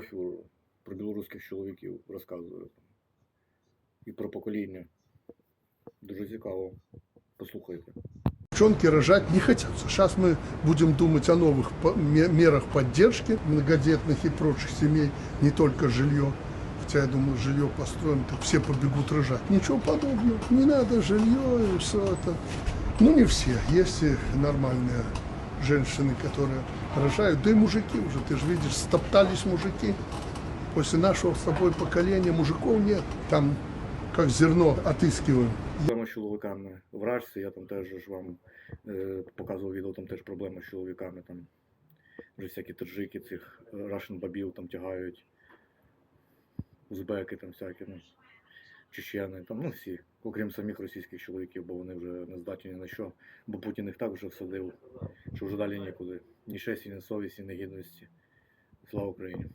профілю про білоруських чоловіків розказую. І про покоління. Дуже цікаво. Послухайте. Девчонки рожать не хотят. Сейчас мы будем думать о новых по- ме- мерах поддержки многодетных и прочих семей, не только жилье. Хотя я думаю, жилье построим, так все побегут рожать. Ничего подобного. Не надо жилье и все это. Ну, не все. Есть и нормальные женщины, которые рожают. Да и мужики уже, ты же видишь, стоптались мужики. После нашего с тобой поколения мужиков нет. Там как зерно отыскиваем. Проблема з чоловіками в Рашці, я там теж ж вам е, показував відео, там теж проблема з чоловіками. Там вже всякі таджики цих рашен бабів там тягають, узбеки там всякі, ну, чечени, там, ну всі, окрім самих російських чоловіків, бо вони вже не здатні ні на що, бо Путін їх так вже всадив, що вже далі нікуди. Ні честі, ні совісті, ні гідності. Слава Україні!